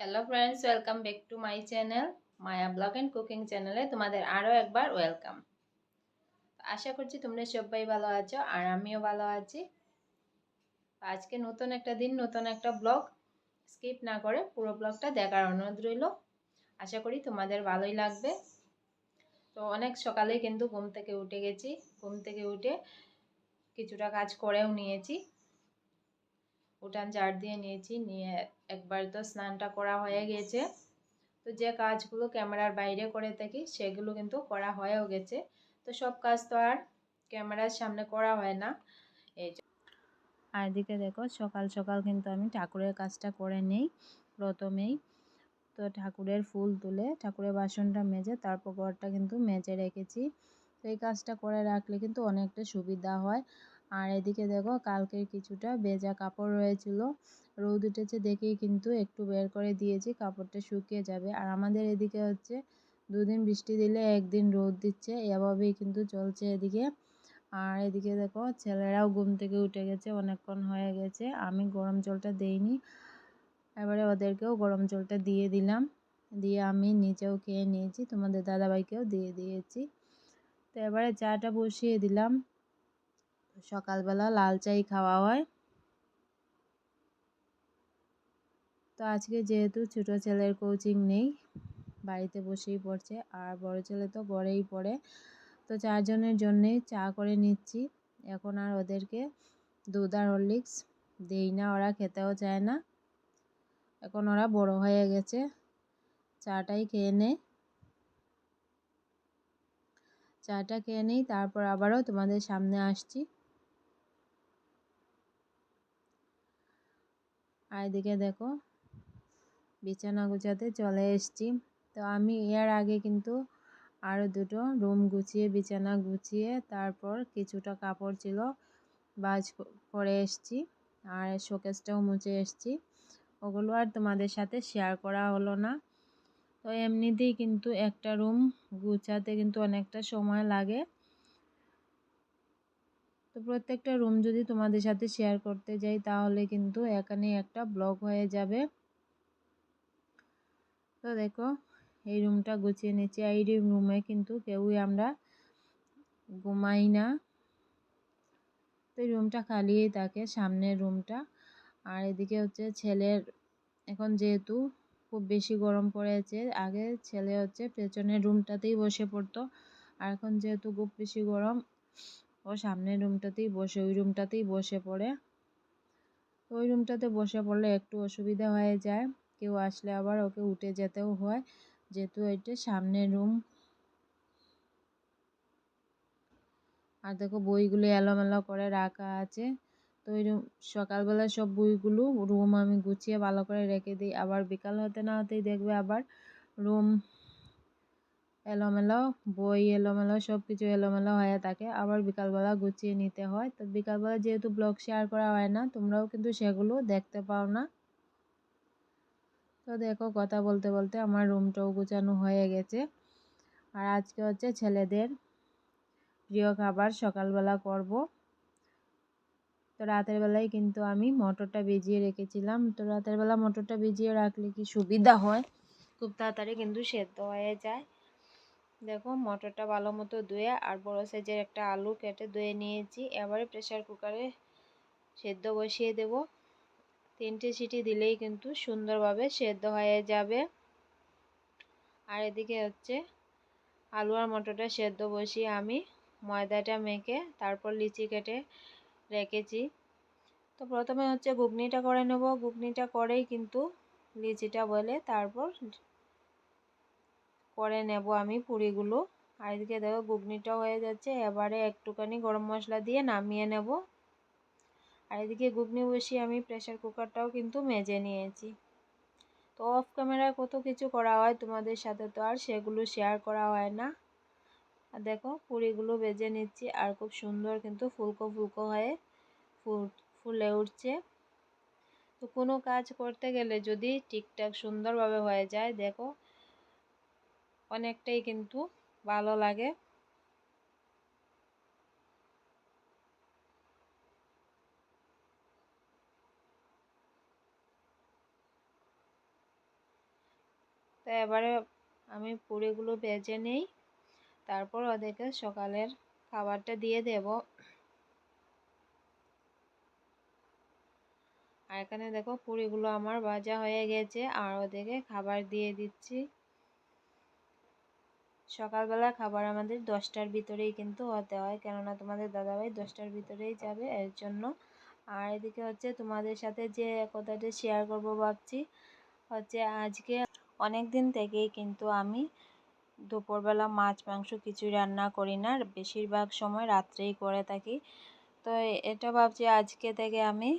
Hello friends welcome back to my channel Maya blog and cooking চ্যানেলে তোমাদের আরও একবার ওয়েলকাম আশা করছি তোমরা সবাই ভালো আছো আর আমিও ভালো আছি। আজকে নতুন একটা দিন, নতুন একটা ব্লগ স্কিপ না করে পুরো ব্লগটা দেখার অনুরোধ রইল। আশা করি তোমাদের ভালোই লাগবে। তো অনেক সকালেই কিন্তু ঘুম থেকে উঠে গেছি। ঘুম থেকে উঠে কিছুটা কাজ করেও নিয়েছি। উঠান ঝাড় দিয়ে নিয়েছি, নিয়ে একবার তো স্নানটা করা হয়ে গেছে। তো যে কাজগুলো ক্যামেরার বাইরে করে থাকি, সেগুলো কিন্তু করা হয়েও গেছে। তো সব কাজ তো আর ক্যামেরার সামনে করা হয় না। এই আর এদিকে দেখো, সকাল সকাল কিন্তু আমি ঠাকুরের কাজটা করে নেই প্রথমেই। তো ঠাকুরের ফুল তুলে, ঠাকুরের বাসনটা মেজে, তারপর ঘরটা কিন্তু মেজে রেখেছি। তো এই কাজটা করে রাখলে কিন্তু অনেকটা সুবিধা হয়। আর এদিকে দেখো কালকের কিছুটা ভেজা কাপড় রয়েছিল। রোদ উঠেছে দেখেই কিন্তু একটু বের করে দিয়েছি, কাপড়টা শুকিয়ে যাবে। আর আমাদের এদিকে হচ্ছে দুদিন বৃষ্টি দিলে একদিন রোদ দিচ্ছে, এভাবেই কিন্তু চলছে এদিকে। আর এদিকে দেখো ছেলেরাও ঘুম থেকে উঠে গেছে, অনেকক্ষণ হয়ে গেছে। আমি গরম জলটা দেইনি, এবারে ওদেরকেও গরম জলটা দিয়ে দিলাম। দিয়ে আমি নিজেও খেয়ে নিয়েছি, তোমাদের দাদাভাইকেও দিয়ে দিয়েছি। তো এবারে চাটা বসিয়ে দিলাম। সকালবেলা লাল চাই খাওয়া হয়। তো আজকে যেহেতু ছোটো ছেলের কোচিং নেই, বাড়িতে বসেই পড়ছে। আর বড় ছেলে তো গড়েই পড়ে। তো চারজনের জন্যেই চা করে নিচ্ছি। এখন আর ওদেরকে দুধ আর হরলিক্স দেই না, ওরা খেতেও চায় না। এখন ওরা বড় হয়ে গেছে। চাটাই খেয়ে নেয় চাটা খেয়ে নেই, তারপর আবারও তোমাদের সামনে আসছি। আর এদিকে দেখো, বিছানা গুছাতে চলে এসছি। তো আমি এর আগে কিন্তু আরও দুটো রুম গুছিয়ে, বিছানা গুছিয়ে তারপর কিছুটা কাপড় ছিল বাজ করে এসছি আর শোকেসটাও মুছে এসছি। ওগুলো আর তোমাদের সাথে শেয়ার করা হলো না। তো এমনিতেই কিন্তু একটা রুম গুছাতে কিন্তু অনেকটা সময় লাগে। তো প্রত্যেকটা রুম যদি তোমাদের সাথে শেয়ার করতে যাই, তাহলে কিন্তু এখানে একটা ব্লগ হয়ে যাবে। তো দেখো, এই রুমটা গুছিয়ে নিচ্ছি। এই রুমে কিন্তু কেউই আমরা ঘুমাই না। তো এই রুমটা খালিই থাকে, সামনের রুমটা আর এদিকে হচ্ছে ছেলের, এখন যেহেতু খুব বেশি গরম পড়েছে, আগে ছেলে হচ্ছে পেছনের রুমটাতেই বসে পড়তো। আর এখন যেহেতু খুব বেশি গরম ও সামনের রুমটাতেই বসে, ওই রুমটাতেই বসে পড়ে। তো ওই রুমটাতে বসে পড়লে একটু অসুবিধা হয়ে যায়। কেউ আসলে আবার ওকে উঠে যেতেও হয়, যেহেতু এটা সামনের রুম। আর দেখো বইগুলো এলোমেলো করে রাখা আছে। তো ওই রুম, সকালবেলা সব বইগুলো রুম আমি গুছিয়ে ভালো করে রেখে দিই। আবার বিকাল হতে না হতেই দেখবে আবার রুম এলোমেলো, বই এলোমেলো সব কিছু এলোমেলো হয়ে থাকে। আবার বিকালবেলা গুছিয়ে নিতে হয়। তো বিকালবেলা যেহেতু ব্লগ শেয়ার করা হয় না, তোমরাও কিন্তু সেগুলো দেখতে পাও না। তো দেখো, কথা বলতে বলতে আমার রুমটাও গুছানো হয়ে গেছে। আর আজকে হচ্ছে ছেলেদের প্রিয় খাবার সকালবেলা করব। তো রাতের বেলায় কিন্তু আমি মটরটা ভিজিয়ে রেখেছিলাম। তো রাতের বেলা মটরটা ভিজিয়ে রাখলে কি সুবিধা হয়? খুব তাড়াতাড়ি কিন্তু সেদ্ধ হয়ে যায়। দেখো মটরটা ভালো মতো ধুয়ে আর বড় সাইজের একটা আলু কেটে ধুয়ে নিয়েছি। এবারে প্রেশার কুকারে সেদ্ধ বসিয়ে দেব। তিনটে সিটি দিলেই কিন্তু সুন্দরভাবে সেদ্ধ হয়ে যাবে। আর এদিকে হচ্ছে আলু আর মটরটা সেদ্ধ বসিয়ে আমি ময়দাটা মেখে তারপর লিচি কেটে রেখেছি। তো প্রথমে হচ্ছে ঘুগনিটা করে নেব। ঘুগনিটা করেই কিন্তু লিচিটা বলে তারপর করে নেব আমি পুরিগুলো। আর এদিকে দেখো ঘুগনিটাও হয়ে যাচ্ছে, এবারে একটুখানি গরম মশলা দিয়ে নামিয়ে নেব। আর এদিকে ঘুগনি বসিয়ে আমি প্রেশার কুকারটাও কিন্তু মেজে নিয়েছি। তো অফ ক্যামেরায় কত কিছু করা হয় তোমাদের সাথে তো আর সেগুলো শেয়ার করা হয় না। আর দেখো পুরিগুলো বেজে নিচ্ছি, আর খুব সুন্দর কিন্তু ফুলকো ফুলকো হয়ে ফুলে উঠছে। তো কোনো কাজ করতে গেলে যদি ঠিকঠাক সুন্দরভাবে হয়ে যায়, দেখো অনেকটাই কিন্তু ভালো লাগে। তো এবারে আমি পুরিগুলো ভেজে নেই, তারপর ওদেরকে সকালের খাবারটা দিয়ে দেব। আর এখানে দেখো পুরিগুলো আমার ভাজা হয়ে গেছে, আর ওদেরকে খাবার দিয়ে দিচ্ছি। সকালবেলা খাবার আমাদের দশটার ভিতরেই কিন্তু হতে হয়। কেননা তোমাদের দাদাভাই দশটার ভিতরেই যাবে এর জন্য। আর এদিকে হচ্ছে তোমাদের সাথে যে কথাটা শেয়ার করব ভাবছি, হচ্ছে আজকে অনেক দিন থেকেই কিন্তু আমি দুপুরবেলা মাছ, মাংস কিছুই রান্না করি না। বেশিরভাগ সময় রাত্রেই করে থাকি। তো এটা ভাবছি আজকে থেকে আমি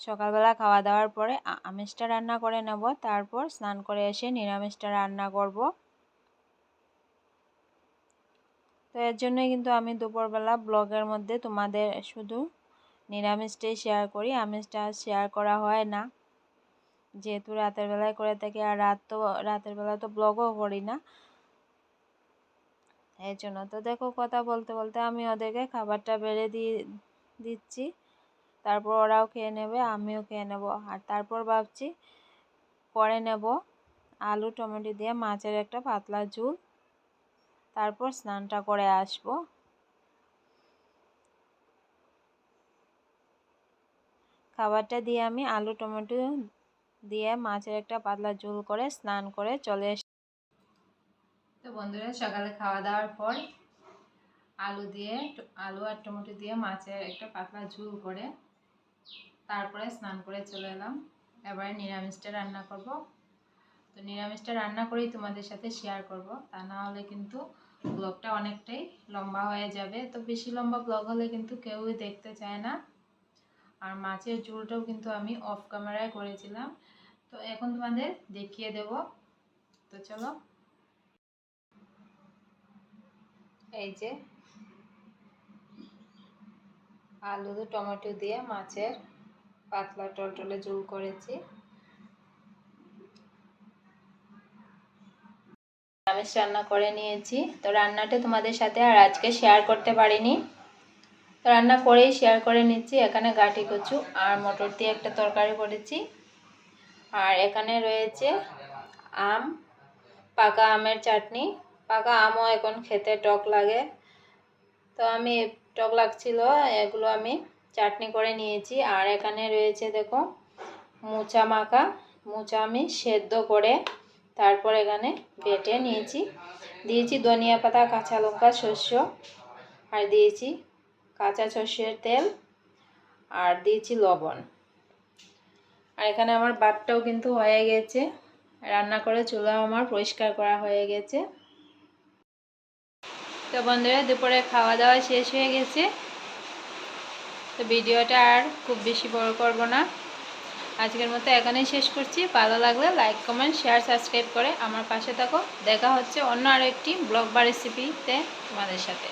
সকালবেলা খাওয়া দাওয়ার পরে আমিষটা রান্না করে নেব। তারপর স্নান করে এসে নিরামিষটা রান্না করব। তো এর জন্যই কিন্তু আমি দুপুরবেলা ব্লগের মধ্যে তোমাদের শুধু নিরামিষটাই শেয়ার করি। আমিষটা শেয়ার করা হয় না। যেহেতু রাতের বেলায় করে থাকি আর রাত তো, রাতের বেলা তো ব্লগও করি না। এর জন্য তো দেখো কথা বলতে বলতে আমি ওদেরকে খাবারটা বেড়ে দিয়ে দিচ্ছি। তারপর ওরাও খেয়ে নেবে, আমিও খেয়ে নেব। আর তারপর ভাবছি করে নেব আলু, টমেটো দিয়ে মাছের একটা পাতলা ঝুল। তারপর স্নানটা করে আসব। খাবারটা দিয়ে আমি আলু, টমেটো দিয়ে মাছের একটা পাতলা ঝোল করে স্নান করে চলে এস তো বন্ধুরা, সকালে খাওয়া দাওয়ার পর আলু দিয়ে, আলু আর টমেটো দিয়ে মাছের একটা পাতলা ঝুল করে তারপরে স্নান করে চলে এলাম। এবারে নিরামিষটা রান্না করব। তো নিরামিষটা রান্না করেই তোমাদের সাথে শেয়ার করব। তা না হলে কিন্তু ব্লগটা অনেকটাই লম্বা হয়ে যাবে। তো বেশি লম্বা ব্লগ হলে কিন্তু কেউই দেখতে চায় না। আর মাছের ঝোলটাও কিন্তু আমি অফ ক্যামেরায় করেছিলাম। তো এখন তোমাদের দেখিয়ে দেব। তো চলো। এই যে আলু, টমেটো দিয়ে মাছের পাতলা টলটলে ঝোল করেছি। আমিষ রান্না করে নিয়েছি। তো রান্নাটা তোমাদের সাথে আর আজকে শেয়ার করতে পারিনি। তো রান্না করেই শেয়ার করে নিচ্ছি। এখানে গাঠি কচু আর মটর দিয়ে একটা তরকারি করেছি। আর এখানে রয়েছে আম, পাকা আমের চাটনি। পাকা আমও এখন খেতে টক লাগে। তো আমি টক লাগছিল, এগুলো আমি চাটনি করে নিয়েছি। আর এখানে রয়েছে, দেখো মোচা মাখা মোচা আমি সেদ্ধ করে তারপর এখানে বেটে নিয়েছি। দিয়েছি ধনিয়া পাতা, কাঁচা লঙ্কা শস্য আর দিয়েছি কাঁচা সর্ষের তেল, আর দিয়েছি লবণ। আর এখানে আমার ভাতটাও কিন্তু হয়ে গেছে। রান্না করে চুলা আমার পরিষ্কার করা হয়ে গেছে। তো বন্ধুরা, দুপুরে খাওয়া দাওয়া শেষ হয়ে গেছে। তো ভিডিওটা আর খুব বেশি বড় করব না। আজকের মতো এখানেই শেষ করছি। ভালো লাগলে লাইক কমেন্ট শেয়ার সাবস্ক্রাইব করে আমার পাশে থাকো। দেখা হচ্ছে অন্য আরও একটি ব্লগ বা রেসিপিতে তোমাদের সাথে।